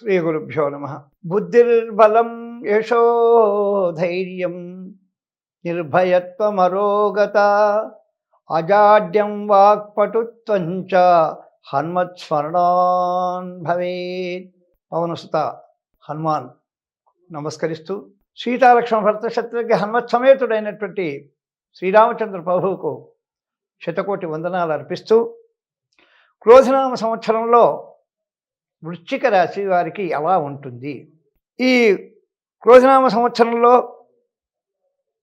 శ్రీ గురుభ్యో నమ. బుద్ధిర్బలం యశో ధైర్యం నిర్భయత్వమరోగత అజాడ్యం వాక్పటుత్వంచ హన్మత్స్మరణాన్ భవేత్. పవనసుత హనుమాన్ నమస్కరిస్తూ సీతాలక్ష్మణ భర్త శత్రుకి హనుమత్ సమేతుడైనటువంటి శ్రీరామచంద్ర ప్రభువుకు శతకోటి వందనాలు అర్పిస్తూ క్రోధనామ సంవత్సరంలో వృశ్చిక రాశి వారికి ఎలా ఉంటుంది. ఈ క్రోధనామ సంవత్సరంలో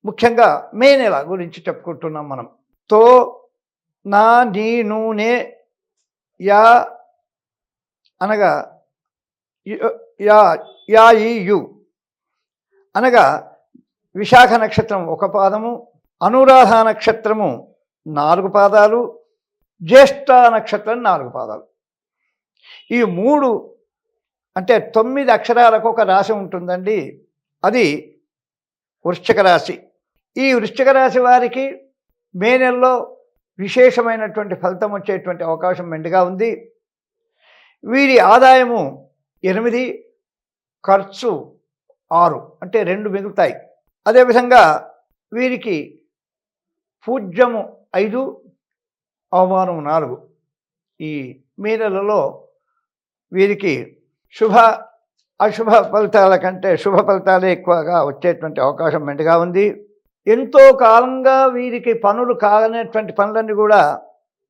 ముఖ్యంగా మే నెల గురించి చెప్పుకుంటున్నాం మనం. తో నా నీ నూనె యా అనగా యా యా ఈ యు అనగా విశాఖ నక్షత్రం ఒక పాదము అనురాధ నక్షత్రము నాలుగు పాదాలు జ్యేష్ఠ నక్షత్రం నాలుగు పాదాలు. ఈ మూడు అంటే తొమ్మిది అక్షరాలకు ఒక రాశి ఉంటుందండి. అది వృశ్చిక రాశి. ఈ వృశ్చిక రాశి వారికి మే నెలలో విశేషమైనటువంటి ఫలితం వచ్చేటువంటి అవకాశం మెండుగా ఉంది. వీరి ఆదాయము ఎనిమిది ఖర్చు ఆరు అంటే రెండు మిగులుతాయి. అదేవిధంగా వీరికి పూజ్యము ఐదు అవమానం నాలుగు. ఈ మే నెలలో వీరికి శుభ అశుభ ఫలితాల కంటే శుభ ఫలితాలే ఎక్కువగా వచ్చేటువంటి అవకాశం మెండుగా ఉంది. ఎంతో కాలంగా వీరికి పనులు కాగనేటువంటి పనులన్నీ కూడా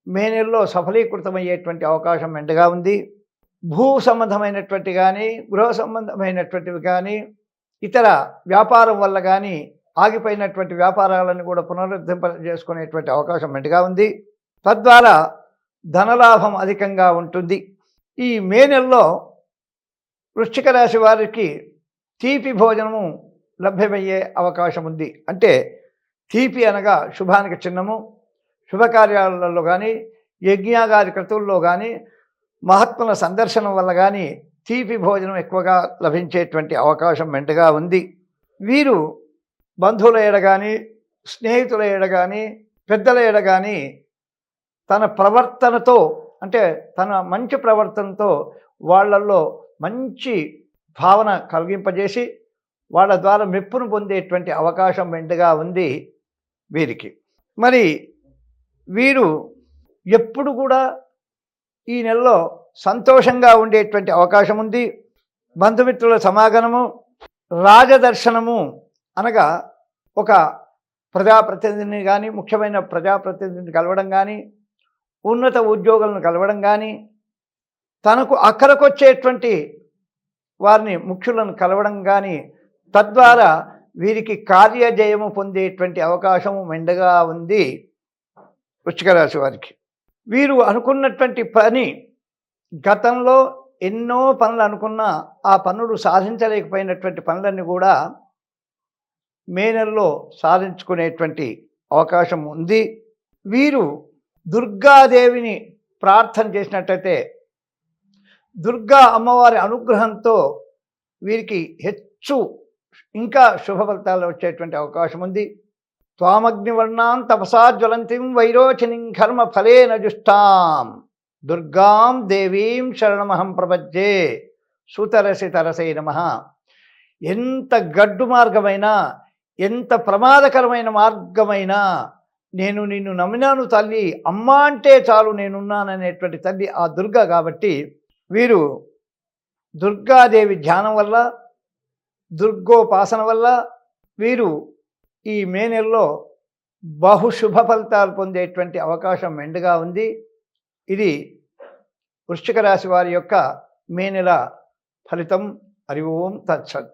మే నెలలో సఫలీకృతమయ్యేటువంటి అవకాశం మెండుగా ఉంది. భూ సంబంధమైనటువంటి కానీ గృహ సంబంధమైనటువంటివి కానీ ఇతర వ్యాపారం వల్ల కానీ ఆగిపోయినటువంటి వ్యాపారాలను కూడా పునరుద్ధరింప చేసుకునేటువంటి అవకాశం మెండుగా ఉంది. తద్వారా ధనలాభం అధికంగా ఉంటుంది. ఈ మే నెలలో వృశ్చిక రాశి వారికి తీపి భోజనము లభ్యమయ్యే అవకాశం ఉంది అంటే తీపి అనగా శుభానికి చిహ్నము. శుభకార్యాలలో కానీ యజ్ఞాగాది క్రతువుల్లో కానీ మహాత్ముల సందర్శనం వల్ల కానీ తీపి భోజనం ఎక్కువగా లభించేటువంటి అవకాశం మెంటగా ఉంది. వీరు బంధువుల ఏడ కానీ స్నేహితుల ఏడ కానీ పెద్దల ఏడ కానీ తన ప్రవర్తనతో అంటే తన మంచి ప్రవర్తనతో వాళ్ళల్లో మంచి భావన కలిగింపజేసి వాళ్ళ ద్వారా మెప్పును పొందేటువంటి అవకాశం వెంటగా ఉంది వీరికి. మరి వీరు ఎప్పుడు కూడా ఈ నెలలో సంతోషంగా ఉండేటువంటి అవకాశం ఉంది. బంధుమిత్రుల సమాగమము రాజదర్శనము అనగా ఒక ప్రజాప్రతినిధిని కానీ ముఖ్యమైన ప్రజాప్రతినిధిని కలవడం కానీ ఉన్నత ఉద్యోగులను కలవడం కానీ తనకు అక్కరకొచ్చేటువంటి వారిని ముఖ్యులను కలవడం కానీ తద్వారా వీరికి కార్యజయము పొందేటువంటి అవకాశము మెండగా ఉంది వృశ్చిక రాశి వారికి. వీరు అనుకున్నటువంటి పని గతంలో ఎన్నో పనులు అనుకున్నా ఆ పనులు సాధించలేకపోయినటువంటి పనులన్నీ కూడా మే నెలలో సాధించుకునేటువంటి అవకాశం ఉంది. వీరు దుర్గాదేవిని ప్రార్థన చేసినట్టయితే దుర్గా అమ్మవారి అనుగ్రహంతో వీరికి హెచ్చు ఇంకా శుభ ఫలితాలు వచ్చేటువంటి అవకాశం ఉంది. త్వామగ్నివర్ణాం తపసా జ్వలంతిం వైరోచనిం కర్మ ఫలే జుష్టాం. దుర్గాం దేవీం శరణమహం ప్రపంచే సుతరసి తరసై నమ. ఎంత గడ్డు మార్గమైనా ఎంత ప్రమాదకరమైన మార్గమైనా నేను నిన్ను నమ్మినాను తల్లి అమ్మ అంటే చాలు నేనున్నాననేటువంటి తల్లి ఆ దుర్గ కాబట్టి వీరు దుర్గాదేవి ధ్యానం వల్ల దుర్గోపాసన వల్ల వీరు ఈ మే నెలలో బహుశుభ ఫలితాలు పొందేటువంటి అవకాశం మెండుగా ఉంది. ఇది వృశ్చిక రాశి వారి యొక్క మే నెల ఫలితం. హరి ఓం తత్సత్.